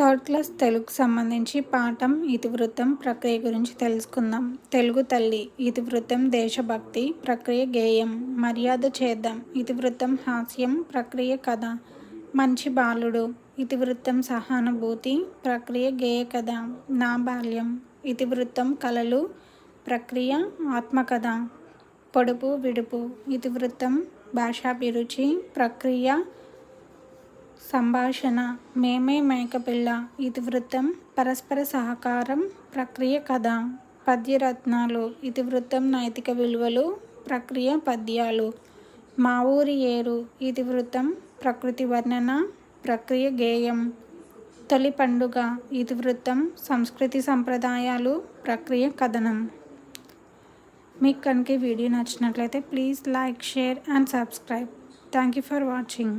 Third class తెలుగుకు సంబంధించి పాఠం ఇతివృత్తం ప్రక్రియ గురించి తెలుసుకుందాం. తెలుగు తల్లి ఇతివృత్తం దేశభక్తి ప్రక్రియ గేయం మర్యాద చేద్దాం. ఇతివృత్తం హాస్యం ప్రక్రియ కథ మంచి బాలుడు. ఇతివృత్తం సహానుభూతి ప్రక్రియ గేయ కథ నా బాల్యం. ఇతివృత్తం కళలు ప్రక్రియ ఆత్మకథ పొడుపు విడుపు. ఇతివృత్తం భాషాభిరుచి ప్రక్రియ సంభాషణ మేమే మేకపిల్ల ఇతివృత్తం పరస్పర సహకారం ప్రక్రియ కథ పద్యరత్నాలు ఇతివృత్తం నైతిక విలువలు ప్రక్రియ పద్యాలు. మా ఊరి ఏరు ఇతివృత్తం ప్రకృతి వర్ణన ప్రక్రియ గేయం. తొలి పండుగ ఇతివృత్తం సంస్కృతి సంప్రదాయాలు ప్రక్రియ కథనం. మీకు కనుక వీడియో నచ్చినట్లయితే please like share and subscribe. Thank you for watching.